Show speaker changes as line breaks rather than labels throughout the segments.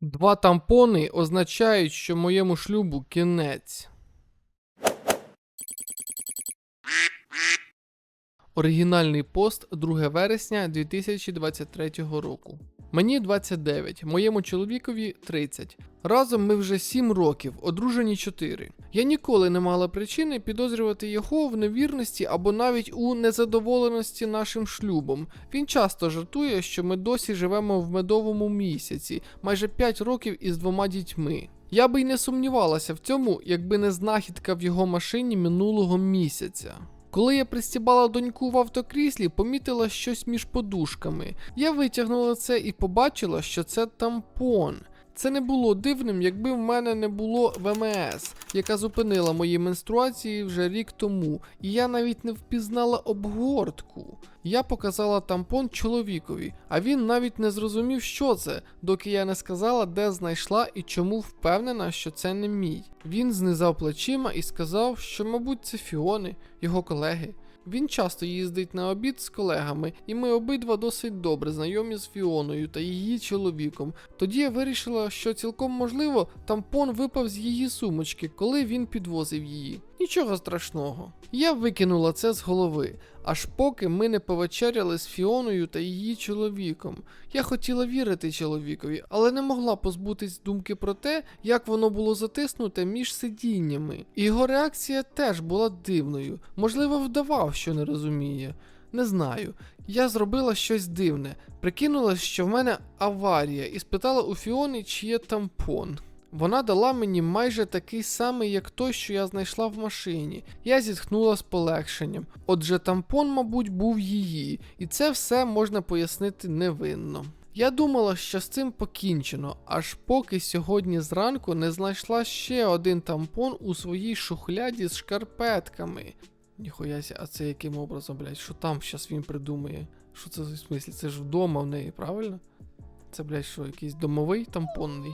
Два тампони означають, що моєму шлюбу кінець. Оригінальний пост 2 вересня 2023 року. Мені 29, моєму чоловікові 30. Разом ми вже 7 років, одружені 4. Я ніколи не мала причини підозрювати його в невірності або навіть у незадоволеності нашим шлюбом. Він часто жартує, що ми досі живемо в медовому місяці, майже 5 років із двома дітьми. Я би й не сумнівалася в цьому, якби не знахідка в його машині минулого місяця. Коли я пристібала доньку в автокріслі, помітила щось між подушками. Я витягнула це і побачила, що це тампон. Це не було дивним, якби в мене не було ВМС, яка зупинила мої менструації вже рік тому, і я навіть не впізнала обгортку. Я показала тампон чоловікові, а він навіть не зрозумів, що це, доки я не сказала, де знайшла і чому впевнена, що це не мій. Він знизав плечима і сказав, що, мабуть, це Фіони, його колеги. Він часто їздить на обід з колегами, і ми обидва досить добре знайомі з Фіоною та її чоловіком. Тоді я вирішила, що цілком можливо тампон випав з її сумочки, коли він підвозив її. Нічого страшного. Я викинула це з голови, аж поки ми не повечеряли з Фіоною та її чоловіком. Я хотіла вірити чоловікові, але не могла позбутись думки про те, як воно було затиснуте між сидіннями. Його реакція теж була дивною. Можливо, вдавав, що не розуміє. Не знаю. Я зробила щось дивне. Прикинула, що в мене аварія, і спитала у Фіони, чи є тампон. Вона дала мені майже такий самий, як той, що я знайшла в машині. Я зітхнула з полегшенням. Отже, тампон, мабуть, був її, і це все можна пояснити невинно. Я думала, що з цим покінчено, аж поки сьогодні зранку не знайшла ще один тампон у своїй шухляді з шкарпетками. Ніхуяся, а це яким образом, блядь, що там щас він придумає? Що це за смислі? Це ж вдома в неї, правильно? Це, блядь, що, якийсь домовий тампонний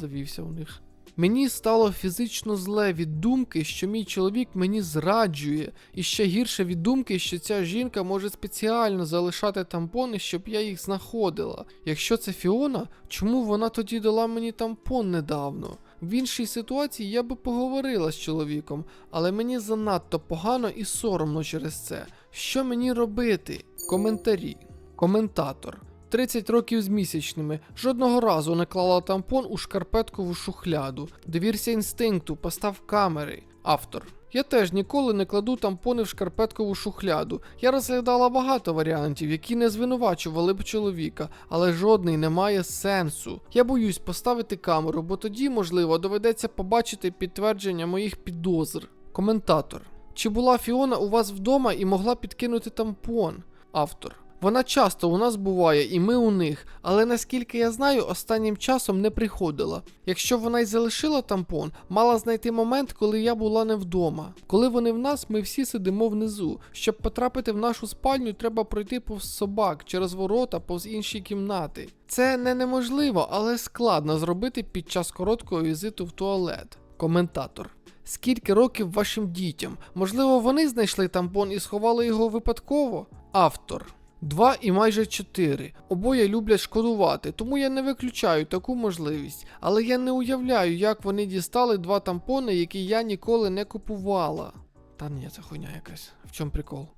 завівся у них. Мені стало фізично зле від думки, що мій чоловік мені зраджує, і ще гірше від думки, що ця жінка може спеціально залишати тампони, щоб я їх знаходила. Якщо це Фіона, чому вона тоді дала мені тампон недавно? В іншій ситуації я би поговорила з чоловіком, але мені занадто погано і соромно через це. Що мені робити? Коментарі. Коментатор. 30 років з місячними. Жодного разу не клала тампон у шкарпеткову шухляду. Довірся інстинкту, постав камери. Автор. Я теж ніколи не кладу тампони в шкарпеткову шухляду. Я розглядала багато варіантів, які не звинувачували б чоловіка, але жодний не має сенсу. Я боюсь поставити камеру, бо тоді, можливо, доведеться побачити підтвердження моїх підозр. Коментатор. Чи була Фіона у вас вдома і могла підкинути тампон? Автор. Вона часто у нас буває, і ми у них, але наскільки я знаю, останнім часом не приходила. Якщо вона й залишила тампон, мала знайти момент, коли я була не вдома. Коли вони в нас, ми всі сидимо внизу. Щоб потрапити в нашу спальню, треба пройти повз собак, через ворота, повз інші кімнати. Це не неможливо, але складно зробити під час короткого візиту в туалет. Коментатор. Скільки років вашим дітям? Можливо, вони знайшли тампон і сховали його випадково? Автор. Два і майже чотири. Обоє люблять шкодувати, тому я не виключаю таку можливість. Але я не уявляю, як вони дістали два тампони, які я ніколи не купувала. Та ні, це хуйня якась. В чому прикол?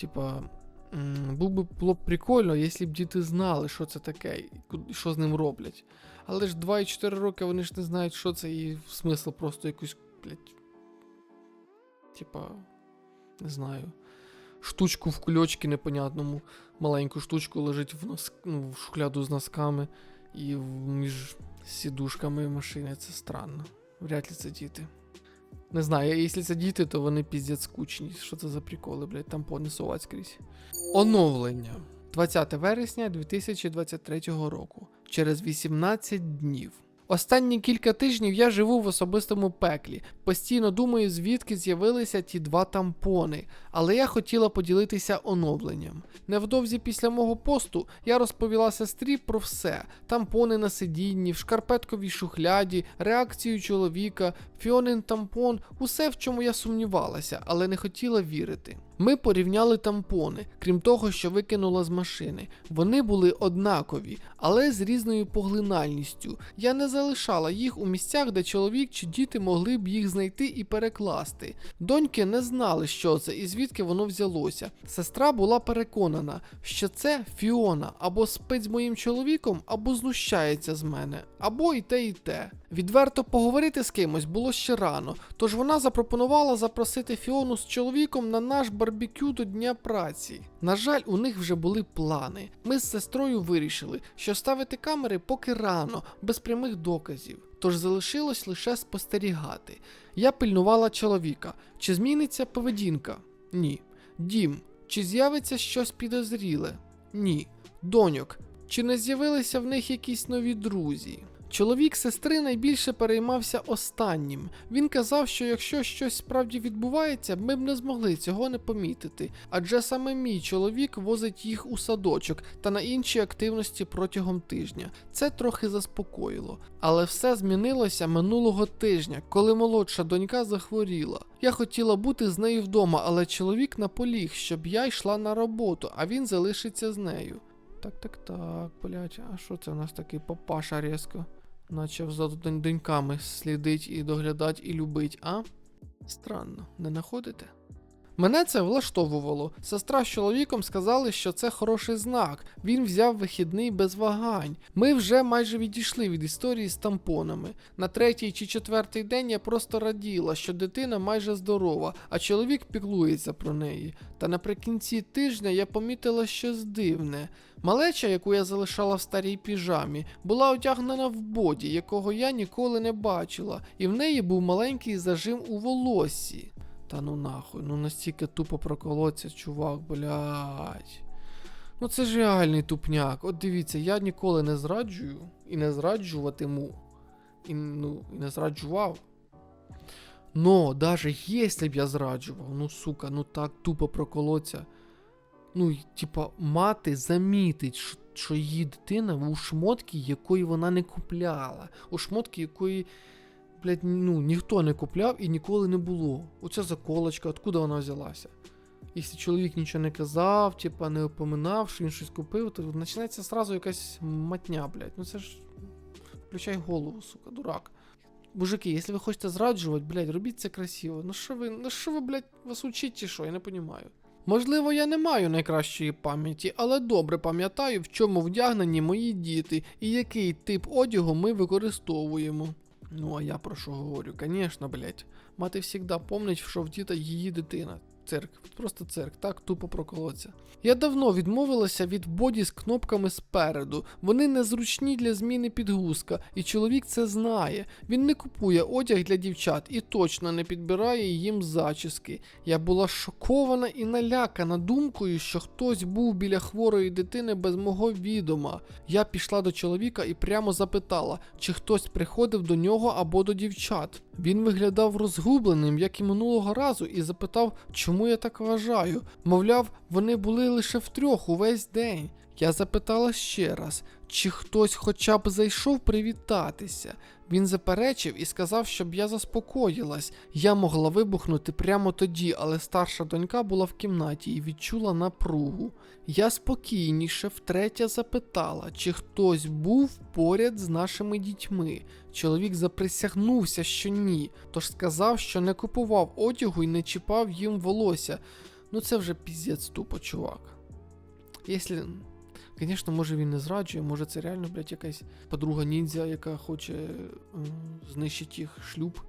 Типа, був би було б прикольно, якщо б діти знали, що це таке, що з ним роблять. Але ж 2 і 4 роки вони ж не знають, що це, і смисл просто якусь, блядь. Типа, не знаю штучку в кульочки непонятному. Маленьку штучку лежить в нос... ну, в шухляду з носками і між сідушками машини. Це странно. Вряд ли це діти. Не знаю, якщо це діти, то вони піздець скучні. Що це за приколи, блядь, тампони сувать скрізь. Оновлення. 20 вересня 2023 року. Через 18 днів. Останні кілька тижнів я живу в особистому пеклі. Постійно думаю, звідки з'явилися ті два тампони, але я хотіла поділитися оновленням. Невдовзі після мого посту я розповіла сестрі про все: тампони на сидінні, в шкарпетковій шухляді, реакцію чоловіка, фіонин тампон, усе, в чому я сумнівалася, але не хотіла вірити. Ми порівняли тампони, крім того, що викинула з машини. Вони були однакові, але з різною поглинальністю. Я не залишала їх у місцях, де чоловік чи діти могли б їх знайти і перекласти. Доньки не знали, що це і звідки воно взялося. Сестра була переконана, що це Фіона або спить з моїм чоловіком, або знущається з мене, або і те, і те. Відверто поговорити з кимось було ще рано, тож вона запропонувала запросити Фіону з чоловіком на наш барбекю до Дня праці. На жаль, у них вже були плани. Ми з сестрою вирішили, що ставити камери поки рано, без прямих доказів. Тож залишилось лише спостерігати. Я пильнувала чоловіка. Чи зміниться поведінка? Ні. Дім. Чи з'явиться щось підозріле? Ні. Доньок. Чи не з'явилися в них якісь нові друзі? Чоловік сестри найбільше переймався останнім. Він казав, що якщо щось справді відбувається, ми б не змогли цього не помітити, адже саме мій чоловік возить їх у садочок та на інші активності протягом тижня. Це трохи заспокоїло. Але все змінилося минулого тижня, коли молодша донька захворіла. Я хотіла бути з нею вдома, але чоловік наполіг, щоб я йшла на роботу, а він залишиться з нею. Так, так, так, блять, а що це у нас такий папаша різко? Наче за доньками слідить і доглядать і любить, а? Странно, не находите? Мене це влаштовувало. Сестра з чоловіком сказали, що це хороший знак. Він взяв вихідний без вагань. Ми вже майже відійшли від історії з тампонами. На третій чи четвертий день я просто раділа, що дитина майже здорова, а чоловік піклується про неї. Та наприкінці тижня я помітила щось дивне. Малеча, яку я залишала в старій піжамі, була одягнена в боді, якого я ніколи не бачила, і в неї був маленький зажим у волоссі. Та ну нахуй, ну настільки тупо проколоться, чувак, блядь. Ну це ж реальний тупняк. От дивіться, я ніколи не зраджую і не зраджуватиму. І, ну, і не зраджував. Но, даже если б я зраджував, ну сука, ну так тупо проколоться. Ну, типа, мати замітить, що її дитина у шмотки, якої вона не купляла. У шмотки, якої, блядь, ну, ніхто не купляв і ніколи не було. Оця заколочка, откуда вона взялася? Якщо чоловік нічого не казав, типа не опоминав, що він щось купив, то починається зразу якась матня, блядь. Ну це ж. Включай голову, сука, дурак. Мужики, якщо ви хочете зраджувати, блядь, робіть це красиво. Ну що ви, ну що ви, блядь, вас учить чи що, я не розумію. Можливо, я не маю найкращої пам'яті, але добре пам'ятаю, в чому вдягнені мої діти і який тип одягу ми використовуємо. Ну, а я про що говорю? Конечно, блять. Мати всегда помнить, що вдіта її дитина. Цирк, просто цирк, так тупо проколоться. Я давно відмовилася від боді з кнопками спереду. Вони незручні для зміни підгузка, і чоловік це знає. Він не купує одяг для дівчат і точно не підбирає їм зачіски. Я була шокована і налякана думкою, що хтось був біля хворої дитини без мого відома. Я пішла до чоловіка і прямо запитала, чи хтось приходив до нього або до дівчат. Він виглядав розгубленим, як і минулого разу, і запитав, чому я так вважаю. Мовляв, вони були лише втрьох увесь день. Я запитала ще раз, чи хтось хоча б зайшов привітатися. Він заперечив і сказав, щоб я заспокоїлась. Я могла вибухнути прямо тоді, але старша донька була в кімнаті і відчула напругу. Я спокійніше втретє запитала, чи хтось був поряд з нашими дітьми. Чоловік заприсягнувся, що ні, тож сказав, що не купував одягу і не чіпав їм волосся. Ну це вже піздець тупо, чувак. Якщо. Звісно, може він не зраджує, може це реально, блядь, якась подруга ніндзя, яка хоче знищити їх шлюб,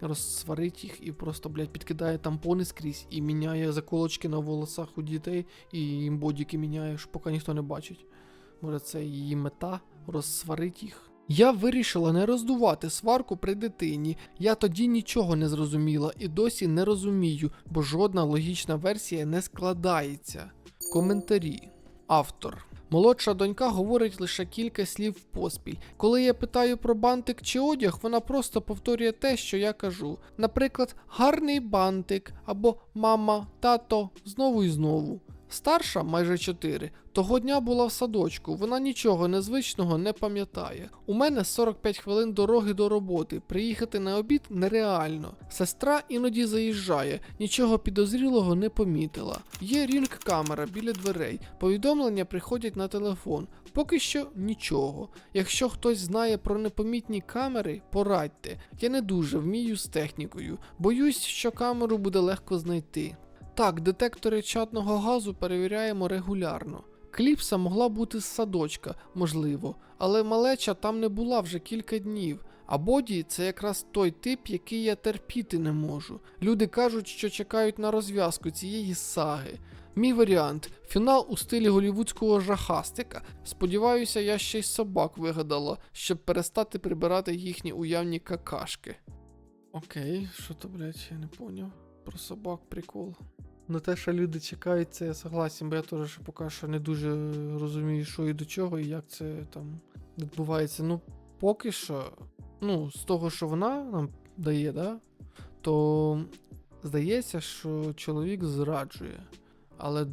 розсварити їх і просто, блядь, підкидає тампони скрізь і міняє заколочки на волосах у дітей, і їм бодіки міняє, поки ніхто не бачить. Може, це її мета розсварити їх. Я вирішила не роздувати сварку при дитині. Я тоді нічого не зрозуміла і досі не розумію, бо жодна логічна версія не складається. Коментарі. Автор. Молодша донька говорить лише кілька слів поспіль. Коли я питаю про бантик чи одяг, вона просто повторює те, що я кажу. Наприклад, гарний бантик або мама, тато, знову і знову. Старша, майже 4, того дня була в садочку, вона нічого незвичного не пам'ятає. У мене 45 хвилин дороги до роботи, приїхати на обід нереально. Сестра іноді заїжджає, нічого підозрілого не помітила. Є рінг камера біля дверей, повідомлення приходять на телефон. Поки що нічого. Якщо хтось знає про непомітні камери, порадьте. Я не дуже вмію з технікою. Боюсь, що камеру буде легко знайти. Так, детектори чадного газу перевіряємо регулярно. Кліпса могла бути з садочка, можливо, але малеча там не була вже кілька днів. А боді це якраз той тип, який я терпіти не можу. Люди кажуть, що чекають на розв'язку цієї саги. Мій варіант фінал у стилі голівудського жахастика. Сподіваюся, я ще й собак вигадала, щоб перестати прибирати їхні уявні какашки. Окей, що то, блядь, я не поняв. Про собак прикол. На те, що люди чекають, це я согласен, бо я теж поки що не дуже розумію, що і до чого, і як це там відбувається. Ну, поки що, ну, з того, що вона нам дає, да, то здається, що чоловік зраджує, але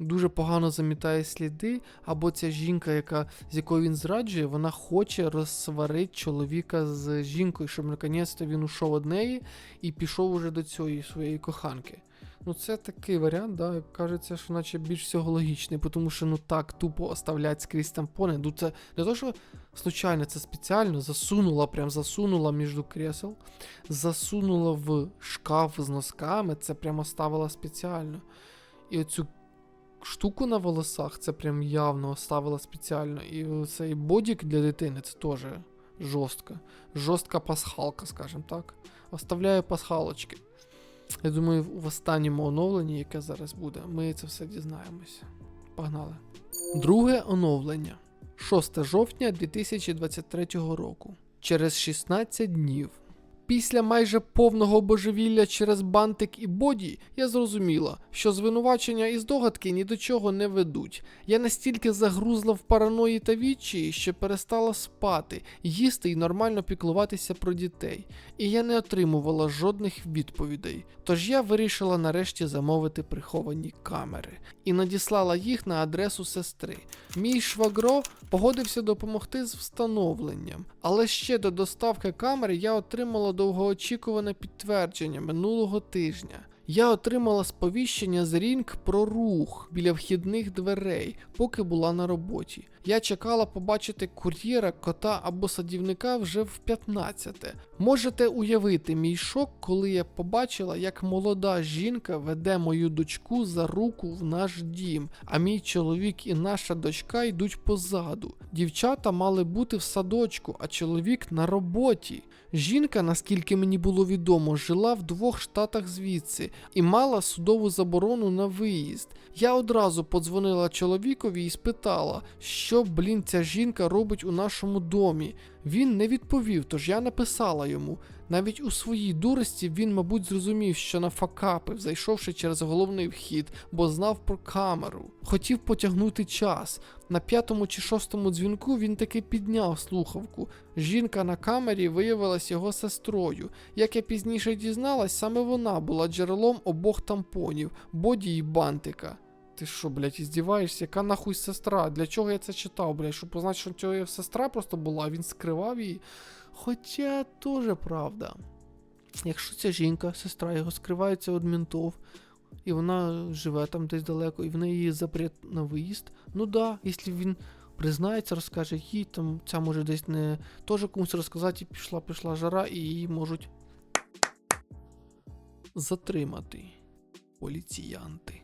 дуже погано замітає сліди, або ця жінка, яка, з якою він зраджує, вона хоче розсварити чоловіка з жінкою, щоб наконець-то він ушов від неї і пішов уже до цієї своєї коханки. Ну, це такий варіант, да, кажеться, що наче більш всього логічний, тому що ну так тупо оставлять скрізь тампони. Ну це не то, що случайно, це спеціально засунула, прям засунула між кресел, засунула в шкаф з носками, це прямо ставила спеціально. І оцю штуку на волосах це прям явно ставила спеціально. І цей бодік для дитини це теж жорстко. Жорстка пасхалка, скажімо так. Оставляю пасхалочки. Я думаю, в останньому оновленні, яке зараз буде, ми це все дізнаємося. Погнали. Друге оновлення. 6 жовтня 2023 року. Через 16 днів. Після майже повного божевілля через бантик і боді я зрозуміла, що звинувачення і здогадки ні до чого не ведуть. Я настільки загрузла в параної та відчаї, що перестала спати, їсти і нормально піклуватися про дітей, і я не отримувала жодних відповідей. Тож я вирішила нарешті замовити приховані камери і надіслала їх на адресу сестри. Мій швагро погодився допомогти з встановленням, але ще до доставки камери я отримала довгоочікуване підтвердження минулого тижня. Я отримала сповіщення з Рінг про рух біля вхідних дверей, поки була на роботі. Я чекала побачити кур'єра, кота або садівника вже в 15. Можете уявити мій шок, коли я побачила, як молода жінка веде мою дочку за руку в наш дім, а мій чоловік і наша дочка йдуть позаду. Дівчата мали бути в садочку, а чоловік на роботі. Жінка, наскільки мені було відомо, жила в двох штатах звідси і мала судову заборону на виїзд. Я одразу подзвонила чоловікові і спитала, що, блін, ця жінка робить у нашому домі. Він не відповів, тож я написала йому. Навіть у своїй дурості він, мабуть, зрозумів, що на факапив, зайшовши через головний вхід, бо знав про камеру. Хотів потягнути час. На п'ятому чи шостому дзвінку він таки підняв слухавку. Жінка на камері виявилась його сестрою. Як я пізніше дізналась, саме вона була джерелом обох тампонів, боді і бантика. Ти що, блядь, іздіваєшся? Яка нахуй сестра? Для чого я це читав, блядь? Щоб позначити, що цього сестра просто була, а він скривав її. Хоча теж правда. Якщо ця жінка, сестра його скривається від ментов, і вона живе там десь далеко, і в неї запрет на виїзд, ну да, якщо він признається, розкаже їй, там ця може десь не теж комусь розказати, і пішла, пішла жара, і її можуть затримати поліціянти.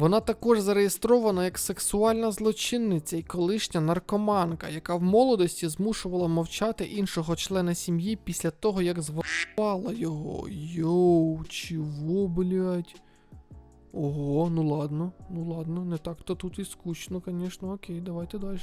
Вона також зареєстрована як сексуальна злочинниця і колишня наркоманка, яка в молодості змушувала мовчати іншого члена сім'ї після того, як звала його. Йоу, чого, блядь? Ого, ну ладно, ну ладно, не так то тут і скучно, звісно, окей, давайте далі.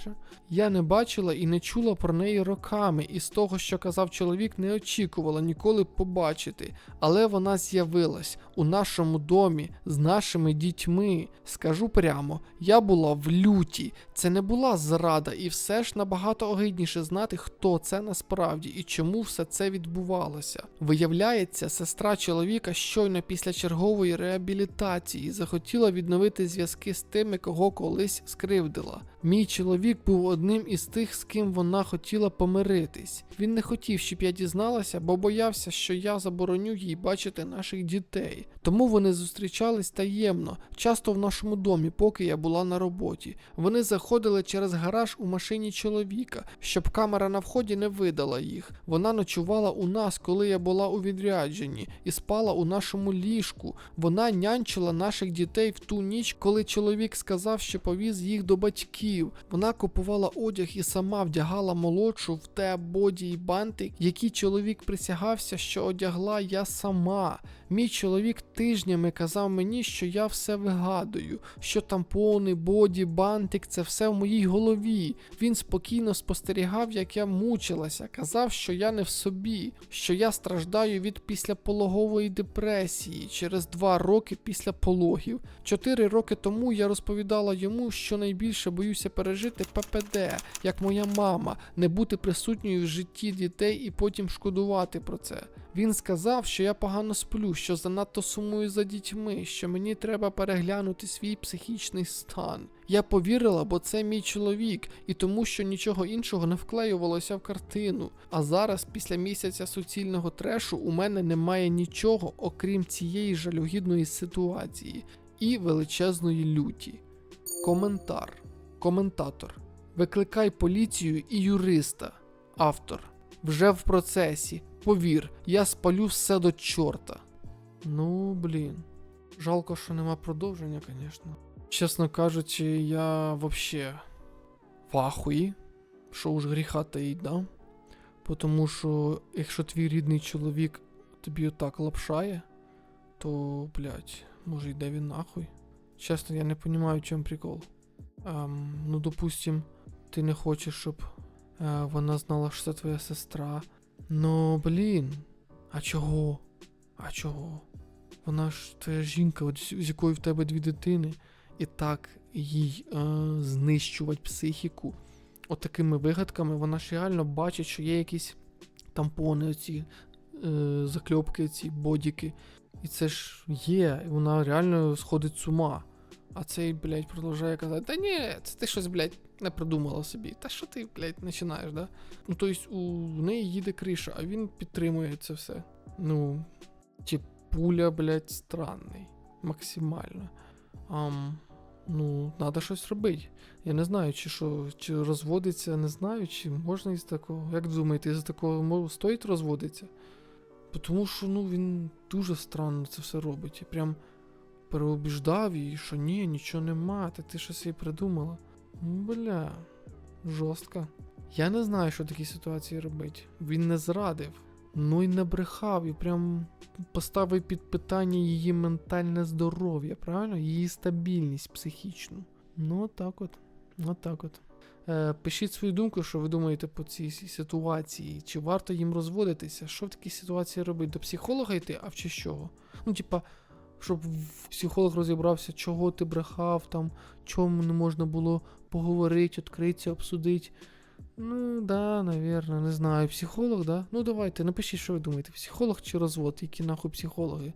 Я не бачила і не чула про неї роками, і з того, що казав чоловік, не очікувала ніколи побачити. Але вона з'явилась у нашому домі з нашими дітьми. Скажу прямо, я була в люті. Це не була зрада, і все ж набагато огидніше знати, хто це насправді і чому все це відбувалося. Виявляється, сестра чоловіка щойно після чергової реабілітації і захотіла відновити зв'язки з тими, кого колись скривдила. Мій чоловік був одним із тих, з ким вона хотіла помиритись. Він не хотів, щоб я дізналася, бо боявся, що я забороню їй бачити наших дітей. Тому вони зустрічались таємно, часто в нашому домі, поки я була на роботі. Вони заходили через гараж у машині чоловіка, щоб камера на вході не видала їх. Вона ночувала у нас, коли я була у відрядженні, і спала у нашому ліжку. Вона нянчила наших дітей в ту ніч, коли чоловік сказав, що повіз їх до батьків. Вона купувала одяг і сама вдягала молодшу в те боді й бантик, які чоловік присягався, що одягла я сама. Мій чоловік тижнями казав мені, що я все вигадую, що тампони, боді, бантик це все в моїй голові. Він спокійно спостерігав, як я мучилася, казав, що я не в собі, що я страждаю від післяпологової депресії через два роки після пологів. Чотири роки тому я розповідала йому, що найбільше боюся пережити ППД, як моя мама, не бути присутньою в житті дітей і потім шкодувати про це. Він сказав, що я погано сплю, що занадто сумую за дітьми, що мені треба переглянути свій психічний стан. Я повірила, бо це мій чоловік, і тому, що нічого іншого не вклеювалося в картину. А зараз, після місяця суцільного трешу, у мене немає нічого, окрім цієї жалюгідної ситуації і величезної люті. Коментар. Коментатор. Викликай поліцію і юриста. Автор. Вже в процесі. Повір, я спалю все до чорта. Ну, блін. Жалко, що нема продовження, звісно. Чесно кажучи, я вообще в ахуї, що уж гріха таїть, да? Тому що, якщо твій рідний чоловік тобі отак лапшає, то, блядь, може йде він нахуй. Чесно, я не розумію, в чому прикол. Ем, ну, допустим, ти не хочеш, щоб е, вона знала, що це твоя сестра. Ну, блін. А чого? А чого? Вона ж твоя жінка, от з якою в тебе дві дитини, і так їй е, знищувати психіку. От такими вигадками вона ж реально бачить, що є якісь тампони, оці е, закльопки, ці бодіки. І це ж є, і вона реально сходить з ума. А цей, блядь, продовжує казати, та ні, це ти щось, блядь, не придумала собі. Та що ти, блядь, починаєш, да? Ну, тобто у неї їде криша, а він підтримує це все. Ну, чи пуля, блядь, странний. Максимально. Ам, ну, треба щось робити. Я не знаю, чи що, чи розводиться, не знаю, чи можна із такого. Як думаєте, із такого стоїть розводитися? Бо Тому що ну, він дуже странно це все робить. І прям переубіждав її, що ні, нічого нема, та ти щось їй придумала. Бля, жорстко. Я не знаю, що в такій ситуації робити. Він не зрадив, ну й не брехав, і прям поставив під питання її ментальне здоров'я, правильно? Її стабільність психічну. Ну, отак от. Отак от. Е, пишіть свою думку, що ви думаєте по цій ситуації. Чи варто їм розводитися? Що в такій ситуації робити? До психолога йти, а чи чого? Ну, типа, щоб психолог розібрався, чого ти брехав, там, чому не можна було поговорити, відкритися, обсудити. Ну, да, навірно, не знаю. Психолог, да? Ну давайте, напишіть, що ви думаєте, психолог чи розвод, які нахуй психологи.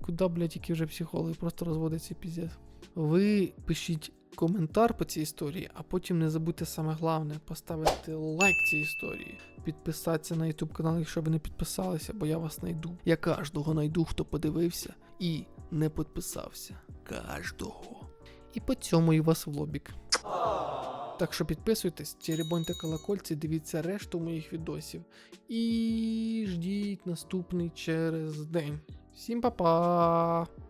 Куда, блядь, які вже психологи, просто розводяться піздець. Ви пишіть коментар по цій історії, а потім не забудьте саме головне поставити лайк цій історії, підписатися на YouTube канал, якщо ви не підписалися, бо я вас знайду. Я кожного знайду, хто подивився і не підписався. Кожного. І по цьому і вас в лобік. Так що підписуйтесь, черебоньте колокольці, дивіться решту моїх відосів. І ждіть наступний через день. Всім па-па!